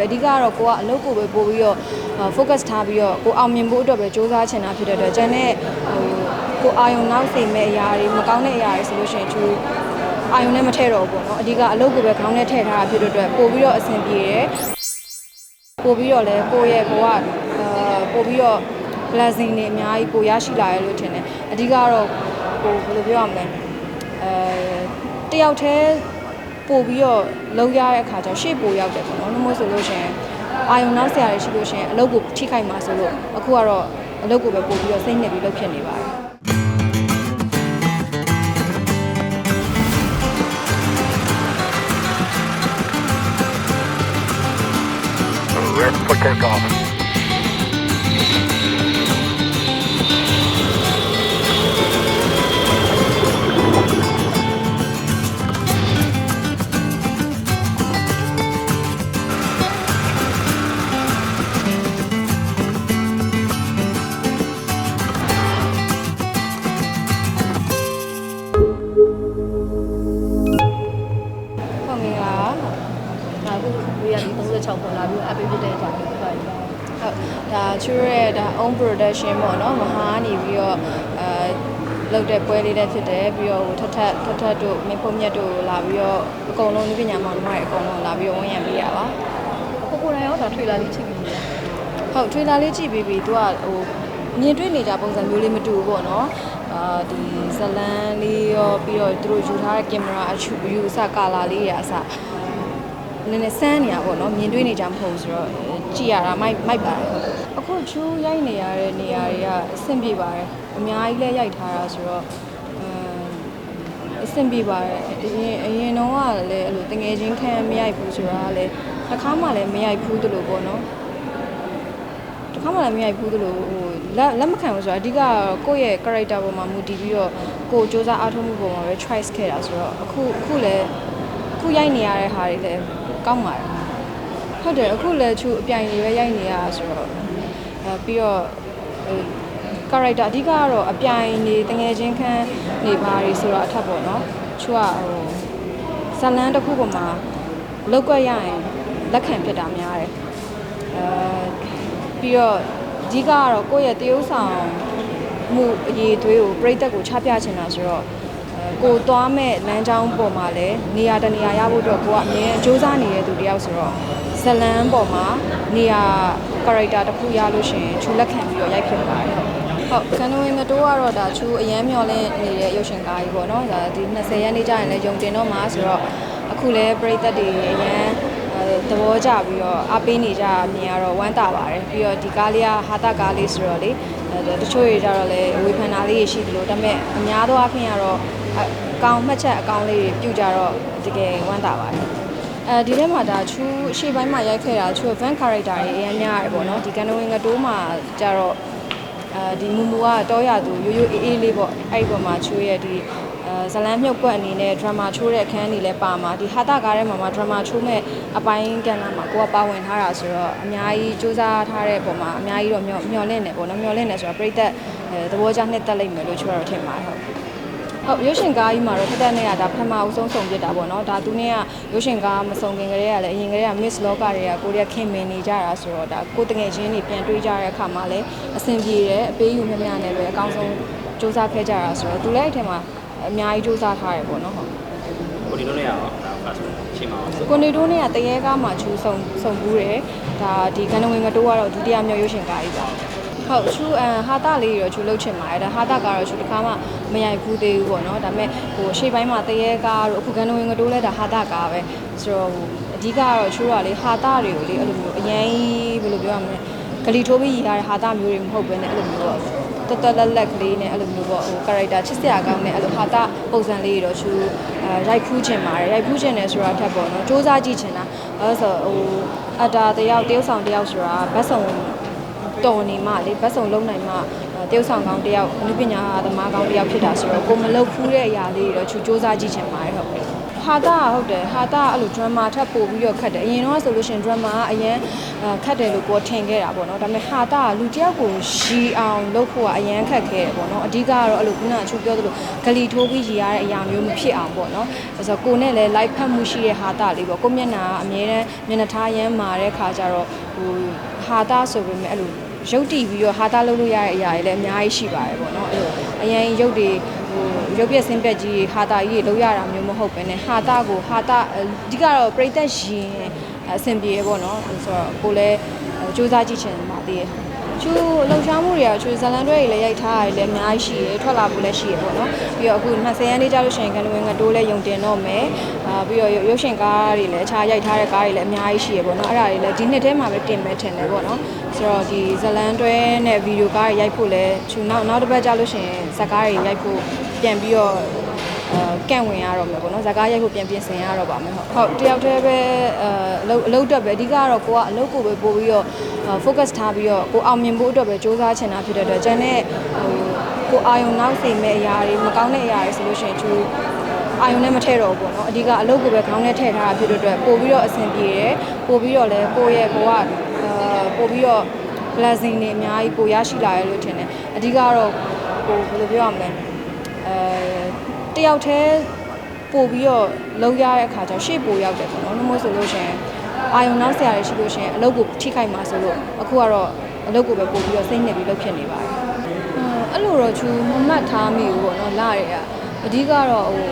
ပဲအဓိကကတော့ကိုကအလုပ်ကိုပဲပို့ပြီးတော့ focus ထားပြီးတော့ကိုအောင်မြင်ဖို့အတွက်ပဲစူးစမ်းချင်တာဖြစ်တဲ့အတွက်ကျန်တဲ့ဟိုကိုအာယုံနောက်စိတ်မဲ့အရာတွေမကောင်းတဲ့အရာတွေဆိုလို့ရှိရင်သူအာယုံနဲ့မထည့်တော့ဘူးပေါ့နော်အဓိကအလုပ်ကိုပဲခေါင်းနဲ့ထည့်ထားတာဖြစ်တဲ့အတွက်ပို့ပြီးတော့အဆင်ပြေတယ်ပို့ပြီးတော့လည်းကိုယ့်ရဲ့ဘဝအာပို့ပြီးတော့ blessing တွေအများကြီးပို့ရရှိလာရလို့ထင်တယ်အဓိကတော့ကိုဘယ်လိုပြောရမလဲအဲတယောက်တည်း ပို့ပြီးတော့လုံရတဲ့အခါကျတော့ရှေ့ပို့ရောက်တယ်ပေါ့နော်။နှမို့ဆိုလို့ရှိရင်အာယုံနောက်ဆရာတွေရှိလို့ရှိရင်အလုပ်ကိုထိခိုက်မှာဆိုလို့အခုကတော့အလုပ်ကိုပဲပို့ပြီးတော့စိတ်နှစ်ပြီးလုပ်ဖြစ်နေပါတယ် ရပြီး36ပေါ်လာပြီးအပေးဖြစ်တဲ့ကြောင့်ဖြစ်ပါတယ်။ဟုတ်ဒါချူရဲ့ဒါ own production ပေါ့နော်မဟာနေပြီးတော့အဲလောက်တဲ့ပွဲလေးတွေဖြစ်တယ်ပြီးတော့ဟိုထထထထတို့မင်းဖုံးမြတ်တို့လာပြီးတော့အကုန်လုံးလူပညာမောင်နှမတွေအကုန်လုံးလာပြီးတော့ဝန်ရံပေးရပါကိုကိုရိုင်းရောဒါထွေလာလေးချိန်ပြီးတယ်ဟုတ်ထွေလာလေးကြည့်ပြီးပြီသူကဟိုမြင်တွေ့နေကြပုံစံမျိုးလေးမတူဘူးပေါ့နော်အာဒီဇလန်လေးရောပြီးတော့သူတို့ယူထားတဲ့ကင်မရာအချူယူအစကာလာလေးတွေအစ နည်းနည်းစမ်းနေရပေါ့နော်မြင်တွေ့နေကြမဟုတ်ဘူးဆိုတော့ကြည့်ရတာမိုက်မိုက်ပါတယ်ဟုတ်အခုချူရိုက်နေရတဲ့နေရာတွေကအဆင်ပြေပါတယ်အများကြီးလည်းရိုက်ထားတာဆိုတော့အမ်အဆင်ပြေပါတယ်အရင်အရင်တော့ကလည်းအဲ့လိုတငယ်ချင်းခံမရိုက်ဘူးဆိုတာကလည်းတစ်ခါမှလည်းမရိုက်ဘူးတလို့ပေါ့နော်တခါမှလည်းမရိုက်ဘူးသလိုဟိုလက်လက်မခံဘူးဆိုတော့အဓိကကိုယ့်ရဲ့ character ပေါ်မှာမူတည်ပြီးတော့ကိုယ်စ조사အားထုတ်မှုပေါ်မှာပဲ choice ခဲ့တာဆိုတော့အခုအခုလည်းအခုရိုက်နေရတဲ့ဟာတွေလည်း ကောင်းပါတယ်ဟုတ်တယ်အခုလည်းသူအပြိုင်တွေပဲရိုက်နေရတာဆိုတော့အဲပြီးတော့ဟို character အဓိကကတော့အပြိုင်နေတငယ်ချင်းခန်းနေပါတွေဆိုတော့အထက်ပေါ့နော်သူကဟိုဇလန်းတစ်ခုပေါ်မှာလောက်ကွက်ရရင်လက်ခံဖြစ်တာများတယ်အဲပြီးတော့အဓိကကတော့ကိုယ့်ရဲ့တရုပ်ဆောင်မှုအရေးသွေးကိုပြိတက်ကိုချပြချင်တာဆိုတော့အဲ ကိုသွားမဲ့လမ်းကြောင်းပေါ်မှာလည်းနေရာတနေရာရဖို့အတွက်ကိုကအမြဲစူးစမ်းနေတဲ့သူတယောက်ဆိုတော့ဇလန်းပေါ်မှာနေရာ character တစ်ခုရလို့ရှိရင်ချူလက်ခံပြီးတော့ရိုက်ဖြစ်ပါတယ်ဟုတ်ဟုတ်ကန်နဝင်းမတိုးကတော့ဒါချူအရန်မျောလင်းနေတဲ့ရုပ်ရှင်ကားကြီးပေါ့နော်ဒါဒီ20ရက်နေ့ကျရင်လည်းယုံတင်တော့မှာဆိုတော့အခုလည်းပြိသက်တွေအရန်အဲ သဘောကျပြီးတော့အားပေးနေကြမြင်ရတော့ဝမ်းသာပါတယ်ပြီးတော့ဒီကားလေးကဟာတာကားလေးဆိုတော့လေအဲတချို့တွေကြတော့လေဝေဖန်တာလေးရှိသလိုဒါပေမဲ့အများသောအားဖြင့်ကတော့အကောင်းမှတ်ချက်အကောင်းလေးတွေပြုကြတော့တကယ်ဝမ်းသာပါတယ်အဲဒီထဲမှာဒါချူအရှိပိုင်းမှာရိုက်ခဲ့တာချူ van character တွေအများများရပေါ့နော်ဒီကန်နဝင်းကတိုးမှာကြတော့အဲဒီမူမူကတောရသူရိုးရိုးအေးအေးလေးပေါ့အဲ့ဒီပေါ်မှာချိုးရဲ့ဒီအဲ ဇလန်းမြုပ်ကွက်အနေနဲ့ drama ချိုးတဲ့အခန်းတွေလည်းပါမှာဒီဟာတာကားထဲမှာမှာ drama ချိုးမဲ့အပိုင်းကဏ္ဍမှာကိုကပါဝင်ထားတာဆိုတော့အများကြီးစူးစမ်းထားတဲ့ပုံမှာအများကြီးတော့မျှော်မျှော်လင့်နေပေါ့နော်မျှော်လင့်နေဆိုတော့ပြိသက်အဲသဘောကျနှစ်သက်လိမ့်မယ်လို့ချိုးရတော့ထင်ပါတယ်ဟုတ်ဟုတ်ရုပ်ရှင်ကားကြီးမှာတော့ထက်တက်နဲ့ကဒါပထမအဦးဆုံးဆောင်ပြစ်တာပေါ့နော်ဒါသူနဲ့ကရုပ်ရှင်ကားမဆောင်ခင်ကလေးကလည်းအရင်ကလေးက Miss Loka တွေကကိုရီးယားခင်မင်နေကြတာဆိုတော့ဒါကိုတငယ်ချင်းတွေပြန်တွေးကြတဲ့အခါမှာလည်းအဆင်ပြေတယ်အပေးယူမြများနဲ့ပဲအကောင်းဆုံးစူးစမ်းခဲ့ကြတာဆိုတော့သူလည်းအဲ့ထဲမှာ အများကြီးစူးစမ်းထားတယ်ပေါ့နော်ဟုတ်ကိုဒီလိုနဲ့ရအောင်ဒါဖတ်ဆိုချိန်ပါအောင်ဆိုကိုနေတိုးနဲ့ကတရေကားမှာချူဆုံဆုံဘူးတယ်ဒါဒီကန္နဝင်ကတိုးကတော့ဒုတိယမြောက်ရုပ်ရှင်ကားကြီးပါဟုတ်ချူအန်ဟာတာလေးရောချူလှုပ်ချင်ပါတယ်ဒါဟာတာကတော့ချူတစ်ခါမှမရိုက်ဘူးသေးဘူးပေါ့နော်ဒါပေမဲ့ဟိုရှေ့ပိုင်းမှာတရေကားတို့အခုကန္နဝင်ကတိုးလဲဒါဟာတာကားပဲဆိုတော့ဟိုအဓိကကတော့ချူကလေဟာတာတွေကိုလေအဲ့လိုမျိုးအရင်ဘယ်လိုပြောရမလဲဂလီထိုးပြီးရတဲ့ဟာတာမျိုးတွေမဟုတ်ဘဲနဲ့အဲ့လိုမျိုးပေါ့ တော်တော်လက်လက်ကလေးနဲ့အဲ့လိုမျိုးပေါ့ဟို character ချစ်စရာကောင်းတဲ့အဲ့လိုဟာတာပုံစံလေးတွေတော့ချူအဲရိုက်ဖူးချင်ပါတယ်ရိုက်ဖူးချင်တယ်ဆိုတာထက်ပေါ့နော်စူးစမ်းကြည့်ချင်တာအဲဆိုဟိုအတာတယောက်တယောက်ဆောင်တယောက်ဆိုတာဘတ်ဆောင်တော်နေမှလေဘတ်ဆောင်လုံးနိုင်မှတယောက်ဆောင်ကောင်းတယောက်အနုပညာသမားကောင်းတယောက်ဖြစ်တာဆိုတော့ကိုမလုပ်ဖူးတဲ့အရာလေးတွေတော့ချူစူးစမ်းကြည့်ချင်ပါတယ်ဟုတ်ဟ ဟာတာဟုတ်တယ်ဟာတာအဲ့လို drama ထပ်ပို့ပြီးတော့ခတ်တယ်အရင်တော့ဆိုလို့ရှရင် drama ကအရင်အာခတ်တယ်လို့ကိုထင်ခဲ့တာပေါ့နော်ဒါပေမဲ့ဟာတာကလူတစ်ယောက်ကိုရီအောင်လုပ်ဖို့ကအရင်ခက်ခဲတယ်ပေါ့နော်အဓိကကတော့အဲ့လိုခုနအချူပြောသလိုဂလီထိုးပြီးရီရတဲ့အရာမျိုးမဖြစ်အောင်ပေါ့နော်အဲ့ဆိုကိုနဲ့လည်း live ဖတ်မှုရှိတဲ့ဟာတာလေးပေါ့ကိုမျက်နှာကအမြဲတမ်းမျက်နှာထားရမ်းမာတဲ့ခါကျတော့ဟိုဟာတာဆိုပေမဲ့အဲ့လိုရုပ်တည်ပြီးတော့ဟာတာလုပ်လို့ရတဲ့အရာတွေလည်းအများကြီးရှိပါတယ်ပေါ့နော်အဲ့လိုအရင်ရုပ်တွေ ဟိုရုပ်ပြက်ဆင်းပက်ကြီးဟာတာကြီးတွေလုပ်ရတာမျိုးမဟုတ်ပဲねဟာတာကိုဟာတာအဓိကတော့ပြိသက်ရှင်အဆင်ပြေပေါ့နော်ဆိုတော့ကိုလည်းစူးစမ်းကြည့်ချင်ပါသေးတယ် ချူလှုပ်ရှားမှုတွေကချူဇလန်တွဲတွေလည်းရိုက်ထားရတယ်လည်းအများကြီးရှိရယ်ထွက်လာဖို့လည်းရှိရယ်ပေါ့နော်ပြီးတော့အခု20ရန်လေးကြာလို့ရှိရင်ကနဝင်ကတိုးလည်းယုံတင်တော့မယ်အာပြီးတော့ရုပ်ရှင်ကားတွေလည်းအခြားရိုက်ထားတဲ့ကားတွေလည်းအများကြီးရှိရယ်ပေါ့နော်အဲ့ဒါတွေလည်းဒီနှစ်ထဲမှာပဲတင်မဲ့ထင်တယ်ပေါ့နော်ဆိုတော့ဒီဇလန်တွဲနဲ့ဗီဒီယိုကားတွေရိုက်ဖို့လည်းချူနောက်နောက်တစ်ပတ်ကြာလို့ရှိရင်ဇာတ်ကားတွေရိုက်ဖို့ပြန်ပြီးတော့အဲ ကန့်ဝင်ရတော့မယ်ပေါ့နော်ဇာကားရိုက်ဖို့ပြန်ပြင်ဆင်ရတော့ပါမယ်ဟုတ်ဟုတ်တယောက်တည်းပဲအဲအလုပ်အလုပ်တက်ပဲအဓိကကတော့ကိုကအလုပ်ကိုပဲပို့ပြီးတော့ focus ထားပြီးတော့ကိုအောင်မြင်ဖို့အတွက်ပဲစူးစမ်းချင်တာဖြစ်တဲ့အတွက်ကျန်တဲ့ဟိုကိုအာယုံနောက်စိမဲ့အရာတွေမကောင်းတဲ့အရာတွေဆိုလို့ရှိရင်ချူအာယုံနဲ့မထည့်တော့ဘူးပေါ့နော်အဓိကအလုပ်ကိုပဲခေါင်းနဲ့ထည့်ထားတာဖြစ်တဲ့အတွက်ပို့ပြီးတော့အဆင်ပြေတယ်ပို့ပြီးတော့လည်းကိုယ့်ရဲ့ဘဝအဲပို့ပြီးတော့ blessing တွေအများကြီးပို့ရရှိလာရလို့ထင်တယ်အဓိကတော့ကိုဘယ်လိုပြောရမလဲအဲ တယောက်တည်းပို့ပြီးတော့လုံးရတဲ့အခါကျတော့ရှေ့ပို့ရောက်တယ်ပေါ့နော်။နှမို့ဆိုလို့ရှိရင်အာယုံနောက်ဆရာတွေရှိလို့ရှိရင်အလုပ်ကိုထိခိုက်မှာဆိုလို့အခုကတော့အလုပ်ကိုပဲပို့ပြီးတော့စိတ်နှစ်ပြီးလုပ်ဖြစ်နေပါတယ်။အဲ့လိုတော့ချူမမှတ်ထားမိဘူးပေါ့နော်လာတွေကအဓိကတော့ဟို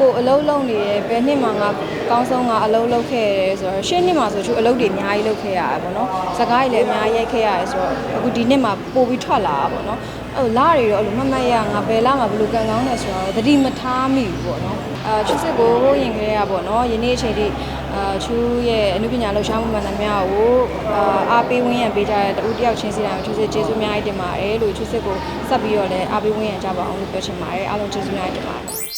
ကိုအလုံးလုံးနေရယ်ဘယ်နှစ်မှငါကောင်းဆုံးကအလုံးလုံးခဲ့ရတယ်ဆိုတော့ရှင်းနှစ်မှာဆိုချူအလုံးတွေအများကြီးလုပ်ခဲ့ရတာပေါ့နော်။စကားတွေလည်းအများကြီးရိုက်ခဲ့ရတယ်ဆိုတော့အခုဒီနှစ်မှာပို့ပြီးထွက်လာတာပေါ့နော်။အဲ့လာတွေတော့အဲ့လိုမမှတ်ရငါဘယ်လာမှာဘယ်လိုကန်ကောင်းလဲဆိုတော့သတိမထားမိဘူးပေါ့နော်။အာချစ်စစ်ကိုဟိုရင်ခဲ့ရပေါ့နော်။ယနေ့အချိန်ထိအာချူရဲ့အနုပညာလှူရှားမှုမှန်သမျှကိုအာအားပေးဝန်းရံပေးကြတဲ့တူတယောက်ချင်းစီတိုင်းချူစစ်ကျေးဇူးအများကြီးတင်ပါတယ်လို့ချူစစ်ကိုဆက်ပြီးတော့လည်းအားပေးဝန်းရံကြပါအောင်လို့ပြောချင်ပါတယ်။အားလုံးကျေးဇူးအများကြီးတင်ပါတယ်။